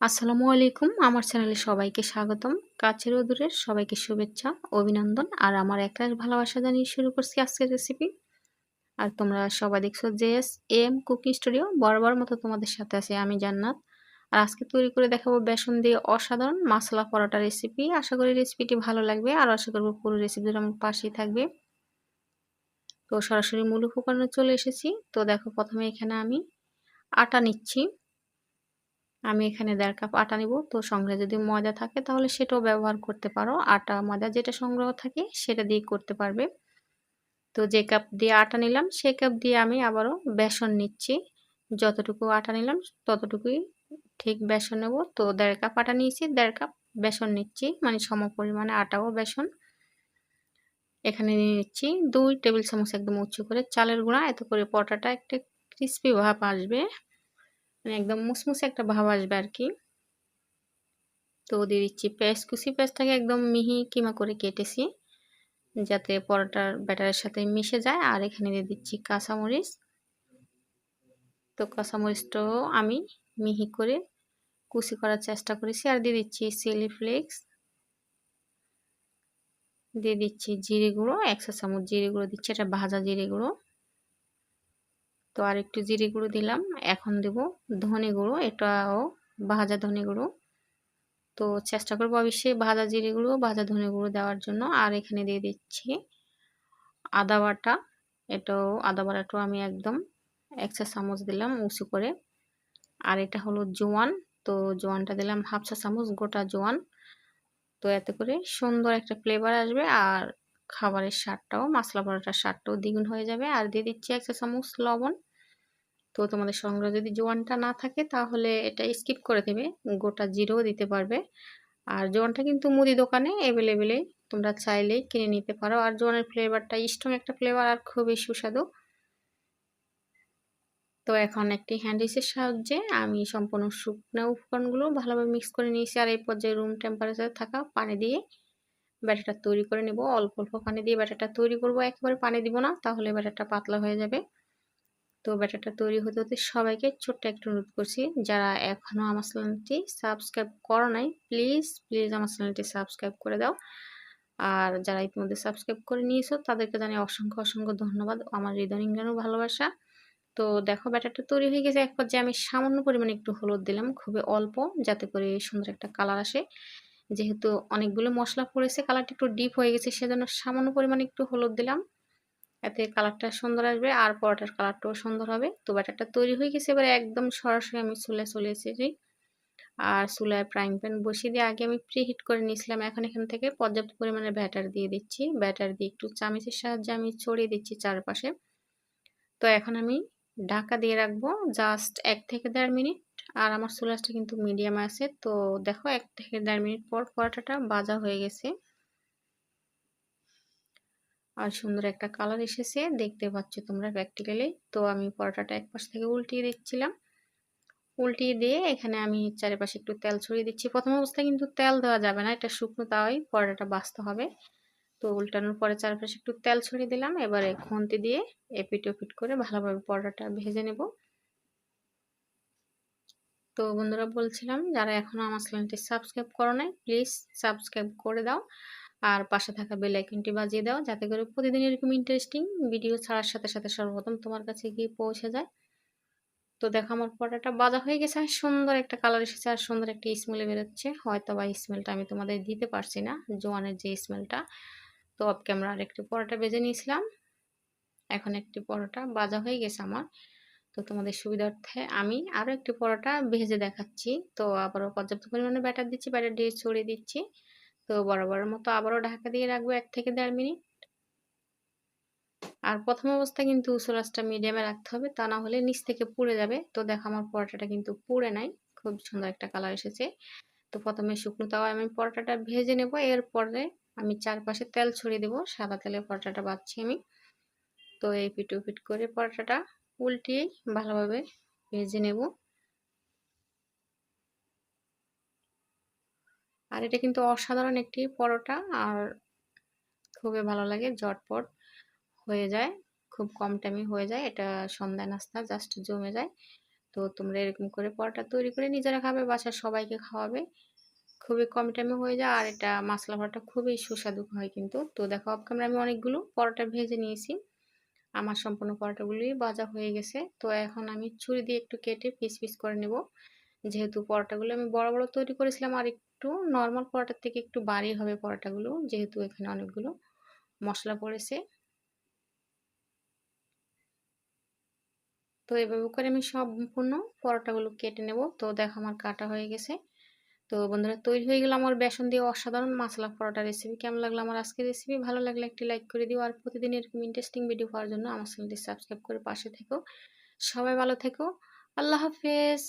আসসালামু আলাইকুম। আমার চ্যানেলে সবাইকে স্বাগতম। কাছের ও দূরের সবাইকে শুভেচ্ছা, অভিনন্দন। আর আমার একরাশ ভালোবাসা জানিয়ে শুরু করছি আজকের রেসিপি আর তোমরা সবাই দেখছ J S M cooking studio. বরাবর মতো তোমাদের সাথে আছে আমি জান্নাত। আর আজকে তৈরি করে দেখাবো বেসন দিয়ে অসাধারণ মশলা পরোটা রেসিপি আশা করি রেসিপিটি ভালো লাগবে। আর আশা করব পুরো রেসিপি আমার পাশেই থাকবে। তো সরাসরি মূল উপকরণে চলে এসেছি। তো দেখো প্রথমে এখানে আমি আটা নিচ্ছি। আমি এখানে দেড় কাপ আটা নিব। তো সঙ্গে যদি ময়দা থাকে তাহলে সেটাও ব্যবহার করতে পারো। আটা, ময়দা যেটা সংগ্রহ থাকে সেটা দিয়ে করতে পারবে। তো যে কাপ দিয়ে আটা নিলাম সে কাপ দিয়ে আমি আবারও বেসন নিচ্ছি। যতটুকু আটা নিলাম ততটুকুই ঠিক বেসন নেব। তো দেড় কাপ আটা নিয়েছি, দেড় কাপ বেসন নিচ্ছি মানে সম পরিমাণে আটাও বেসন। এখানে নিয়ে নিচ্ছি দুই টেবিল চামচ একদম উঁচু করে চালের গুঁড়া। এত করে পটাটা একটা ক্রিস্পি ভাব আসবে। মানে একদম মুসমুসে একটা ভাব আসবে আর কি তো দিয়ে দিচ্ছি পেঁয়াজ, কুচি পেঁয়াজটাকে একদম মিহি কিমা করে কেটেছি, যাতে পরোটার ব্যাটারের সাথে মিশে যায়। আর এখানে দিয়ে দিচ্ছি কাঁচামরিচ। তো কাঁচামরিচটাও আমি মিহি করে কুচি করার চেষ্টা করেছি। আর দিয়ে দিচ্ছি চিলি ফ্লেক্স। দিয়ে দিচ্ছি জিরে গুঁড়ো একশো চামচ জিরে গুঁড়ো দিচ্ছি এটা ভাজা জিরে গুঁড়ো। তো আর একটু জিরে গুঁড়ো দিলাম। এখন দেব ধনে গুঁড়ো, এটাও ভাজা ধনে গুঁড়ো। তো চেষ্টা করব অবশ্যই ভাজা জিরে গুঁড়ো, ভাজা ধনে গুঁড়ো দেওয়ার জন্য। আর এখানে দিয়ে দিচ্ছি আদা বাটা। এটাও আদা বাটাটাও আমি একদম এক চা চামচ দিলাম উঁচু করে। আর এটা হলো জোয়ান। তো জোয়ানটা দিলাম হাফ চা চামচ গোটা জোয়ান। তো এতে করে সুন্দর একটা ফ্লেভার আসবে। আর খাবারের স্বাদটাও, মশলা পরোটার স্বাদটাও দ্বিগুণ হয়ে যাবে। আর দিয়ে দিচ্ছি এক চা চামচ লবণ। তো তোমাদের সংগ্রহ যদি জোয়ানটা না থাকে তাহলে এটা স্কিপ করে দেবে, গোটা জিরোও দিতে পারবে। আর জোয়ানটা কিন্তু মুদি দোকানে অ্যাভেলেবেলে তোমরা চাইলেই কিনে নিতে পারো। আর জোয়ানের ফ্লেভারটা স্ট্রং একটা ফ্লেভার আর খুবই সুস্বাদু। তো এখন একটি হ্যান্ডিসের সাহায্যে আমি সম্পূর্ণ শুকনো উপকরণগুলো ভালোভাবে মিক্স করে নিয়েছি। আর এই পর্যায়ে রুম টেম্পারেচারে থাকা পানি দিয়ে ব্যাটারটা তৈরি করে নেব। অল্প অল্প পানি দিয়ে ব্যাটারটা তৈরি করব। একেবারে পানি দিব না, তাহলে ব্যাটারটা পাতলা হয়ে যাবে। তো ব্যাটারটা তৈরি হতে হতে সবাইকে ছোট্ট একটু অনুরোধ করছি, যারা এখনও আমার চ্যানেলটি সাবস্ক্রাইব করো নাই, প্লিজ প্লিজ আমার চ্যানেলটি সাবস্ক্রাইব করে দাও। আর যারা ইতিমধ্যে সাবস্ক্রাইব করে নিয়েছো, তাদেরকে জানি অসংখ্য অসংখ্য ধন্যবাদ। আমার হৃদয় ইংরানো ভালোবাসা। তো দেখো, ব্যাটারটা তৈরি হয়ে গেছে। এক পর্যায়ে আমি সামান্য পরিমাণে একটু হলুদ দিলাম, খুবই অল্প, যাতে করে সুন্দর একটা কালার আসে। যেহেতু অনেকগুলো মশলা পড়েছে কালারটা একটু ডিপ হয়ে গেছে, সেজন্য সামান্য পরিমাণে একটু হলুদ দিলাম। এতে কালারটা সুন্দর আসবে আর পরোটার কালারটাও সুন্দর হবে। তো ব্যাটারটা তৈরি হয়ে গেছে, এবারে একদম সরাসরি আমি চুলে চলে এসেছি। আর চুলায় ফ্রাইং প্যান বসিয়ে দিয়ে আগে আমি প্রি হিট করে নিয়েছিলাম। এখন এখান থেকে পর্যাপ্ত পরিমাণে ব্যাটার দিয়ে দিচ্ছি। ব্যাটার দিয়ে একটু চামিচের সাহায্যে আমি ছড়িয়ে দিচ্ছি চারপাশে। তো এখন আমি ঢাকা দিয়ে রাখব জাস্ট এক থেকে দেড় মিনিট। আর আমার চুলাসটা কিন্তু মিডিয়াম আছে। তো দেখো, এক থেকে দেড় মিনিট পর পরোটাটা বাজা হয়ে গেছে। আর সুন্দর একটা কালার এসেছে, দেখতে পাচ্ছ তোমরা প্র্যাকটিক্যালি তো আমি পরোটাটা এক পাশ থেকে উল্টিয়ে দিচ্ছিলাম। উল্টিয়ে দিয়ে এখানে আমি চারিপাশে একটু তেল ছড়িয়ে দিচ্ছি। প্রথম অবস্থায় কিন্তু তেল দেওয়া যাবে না, এটা শুকনো তাওয়াই পরোটাটা বাঁচতে হবে। তো উল্টানোর পরে চারপাশে একটু তেল ছড়িয়ে দিলাম। এবারে খুন্তি দিয়ে এপিট ওপিট করে ভালোভাবে পরোটাটা ভেজে নেব। তো বন্ধুরা বলছিলাম, যারা এখনও আমার চ্যানেলটি সাবস্ক্রাইব করো নাই, প্লিজ সাবস্ক্রাইব করে দাও। আর পাশে থাকা বেল আইকনটি বাজিয়ে দাও, যাতে করে প্রতিদিন এরকম ইন্টারেস্টিং ভিডিও ছাড়ার সাথে সাথে সর্বপ্রথম তোমার কাছে গিয়ে পৌঁছে যায়। তো দেখো আমার পরোটাটা বাজা হয়ে গেছে, আর সুন্দর একটা কালার এসেছে, আর সুন্দর একটা স্মেলে বেরোচ্ছে। হয়তো বা স্মেলটা আমি তোমাদের দিতে পারছি না, জোয়ানের যে স্মেলটা তো অফ ক্যামেরা একটি পরোটা বেজে নিয়েছিলাম। এখন একটি পরোটা বাজা হয়ে গেছে আমার। তো তোমাদের সুবিধার্থে আমি আরও একটি পরোটা ভেজে দেখাচ্ছি। তো আবারও পর্যাপ্ত পরিমাণে ব্যাটার দিচ্ছি, ব্যাটার দিয়ে ছড়িয়ে দিচ্ছি। তো বরাবরের মতো আবারও ঢাকা দিয়ে রাখব এক থেকে দেড় মিনিট। আর প্রথম অবস্থায় কিন্তু উসরাসটা মিডিয়ামে রাখতে হবে, তা না হলে নিচ থেকে পুড়ে যাবে। তো দেখো আমার পরোটাটা কিন্তু পুড়ে নাই, খুব সুন্দর একটা কালার এসেছে। তো প্রথমে শুকনো তাওয়ায় আমি পরোটাটা ভেজে নেব, এরপরে আমি চারপাশে তেল ছড়িয়ে দেবো, সাদা তেলে পরোটাটা বাচ্ছি আমি। তো এই পিট পিট করে পরোটাটা উল্টিয়ে ভালোভাবে ভেজে নেব। আর এটা কিন্তু অসাধারণ একটি পরোটা আর খুবই ভালো লাগে জটপট হয়ে যায়, খুব কম টাইমে হয়ে যায়। এটা সন্ধ্যা নাস্তা, জাস্ট জমে যায়। তো তোমরা এরকম করে পরোটা তৈরি করে নিজেরা খাবে, বাসার সবাইকে খাওয়াবে। খুবই কম টাইমে হয়ে যায় আর এটা মশলা পরোটা খুবই সুস্বাদু হয় কিন্তু। তো দেখো ক্যামেরা আমি অনেকগুলো পরোটা ভেজে নিয়েছি। আমার সম্পূর্ণ পরোটাগুলি ভাজা হয়ে গেছে। তো এখন আমি ছুরি দিয়ে একটু কেটে পিস পিস করে নেব। যেহেতু পরোটাগুলো আমি বড় বড় তৈরি করেছিলাম আর একটু নর্মাল পরোটার থেকে একটু বাড়ি হবে পরোটাগুলো, যেহেতু এখানে অনেকগুলো মশলা পড়েছে। তো এভাবে করে আমি সম্পূর্ণ পরোটাগুলো কেটে নেব। তো দেখো আমার কাটা হয়ে গেছে। তো বন্ধুরা তৈরি হয়ে গেল আমার বেসন দিয়ে অসাধারণ মশলা পরোটা রেসিপি কেমন লাগল আমার আজকের রেসিপি ভালো লাগলে একটি লাইক করে দিও আর প্রতিদিন এরকম ইন্টারেস্টিং ভিডিও পাওয়ার জন্য আমার চ্যানেলটি সাবস্ক্রাইব করে পাশে থেকো। সবাই ভালো থেকো। আল্লাহ হাফেজ।